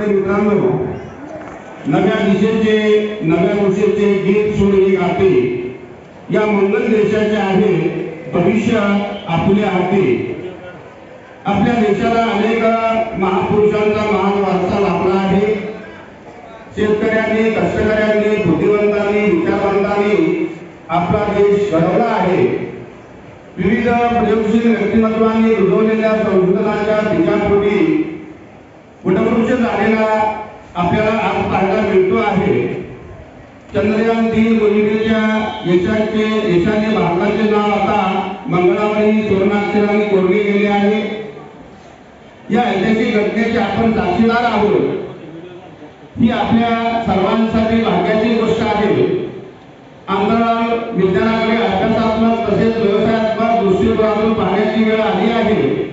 मित्रांनो नव्या दिशेचे नव्या वर्षाचे गीत सोडले गाते. या मंगल देशाचे आहे भविष्य आपल्या हाती. आपल्या देशाला अनेक महापुरुषांचा महान वारसा लाभला आहे. शेतकऱ्यांनी कष्टकऱ्यांनी बुद्धिवंतांनी विचारवंतांनी आपला देश घडवला आहे. विविध प्रयोगशील व्यक्तिमत्वांनी रुजवलेल्या संशोधनाच्या बीजापोटी झालेला आपल्याला आज पाहायला मिळतो आहे. चंद्रयान तीन मोहिमेच्या यशाचे यशाने भारताचे नाव आता मंगळावरी सुवर्णाक्षरांनी कोरले गेले आहे. या ऐतिहासिक घटनेचे आपण साक्षीदार आहोत. ही आपल्या सर्वांसाठी भाग्याची गोष्ट आहे. अंतराळ विज्ञानाकडे अभ्यासात्मक तसेच व्यवसायात्मक दृष्टिकोनातून पाहण्याची वेळ आली आहे.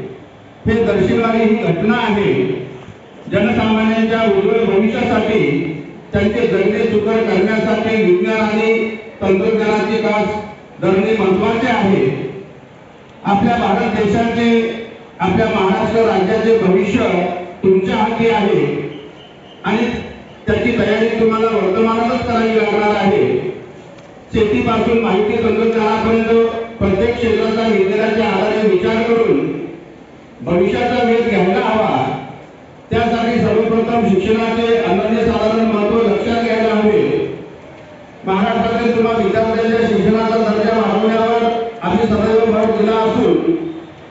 हे दर्शवणारी ही घटना आहे. जनसामान्यांच्या उज्ज्वल भविष्यासाठी त्यांचे जगणे सुकर करण्यासाठी विज्ञान आणि तंत्रज्ञानाचे कास धरणे महत्त्वाचे आहे. आपल्या भारत देशाचे आपल्या महाराष्ट्र राज्याचे भविष्य तुमच्या हाती आहे. आणि त्याची तयारी तुम्हाला वर्तमानातच करावी लागणार आहे. शेतीपासून माहिती तंत्रज्ञानापर्यंत प्रत्येक क्षेत्राचा विज्ञानाच्या आधारे विचार करून भविष्याचा वेध घ्यायला हवा. त्यासाठी सर्वप्रथम शिक्षणाचे अनन्यसाधारण महत्त्व लक्षात घ्यायला हवे. महाराष्ट्रातील किंवा विद्यार्थ्यांच्या शिक्षणाचा दर्जा वाढवण्यावर आम्ही सदैव भर दिला असून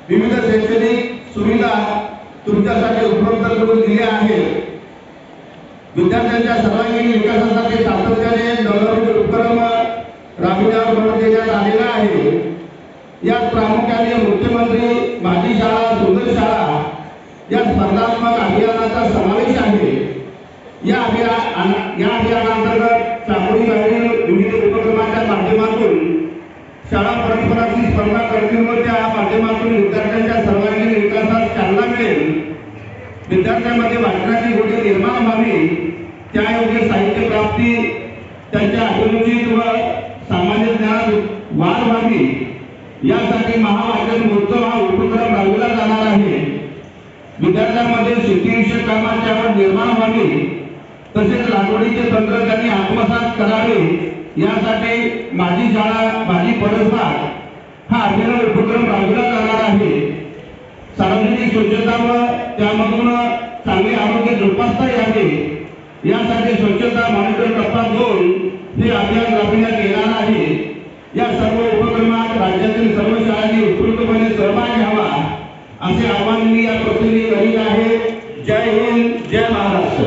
विविध शैक्षणिक सुविधा तुमच्यासाठी उपलब्ध करून दिल्या आहेत. विद्यार्थ्यांच्या सर्वांगीण विकासासाठी सातत्याने नवनवीन उपक्रम राबविण्यावर भर देण्यात आलेला आहे. यात प्रामुख्याने मुख्यमंत्री माझी शाळा या स्पर्धात्मक अभियानाचा समावेश आहे. या अभियान या अभियानांतर्गत चाकोरी ग्रामीण विविध उपक्रमाच्या माध्यमातून शाळा परस्परांची स्पर्धा करतील व त्या माध्यमातून विद्यार्थ्यांच्या सर्वांगीण विकासात चालना मिळेल. विद्यार्थ्यांमध्ये वाचनाची गोडी निर्माण व्हावी. त्यायोगे साहित्य प्राप्ती त्यांच्या अभिरुचीत व सामान्य ज्ञानात वाढ व्हावी. यासाठी महावाचन महोत्सव हा उपक्रम राबविला जाणार आहे विद्यार्थ्यांमध्ये शेतीविषयक कामाची आवड निर्माण व्हावी तसेच लागवडीचे तंत्र त्यांनी आत्मसात करावे यासाठी माझी शाळा माझी परसबाग हा अभिनव उपक्रम राबविला जाणार आहे. सार्वजनिक स्वच्छता व त्यामधून चांगले आरोग्य जोपासता यावे. यासाठी स्वच्छता मॉनिटर टप्पा दोन हे अभियान राबविण्यात येणार आहे. या सर्व उपक्रमात राज्यातील सर्व शाळांनी उत्स्फूर्तपणे सहभाग घ्यावा असे आव्हान मी या प्रसंगी करीत आहे जय हिंद जय महाराष्ट्र.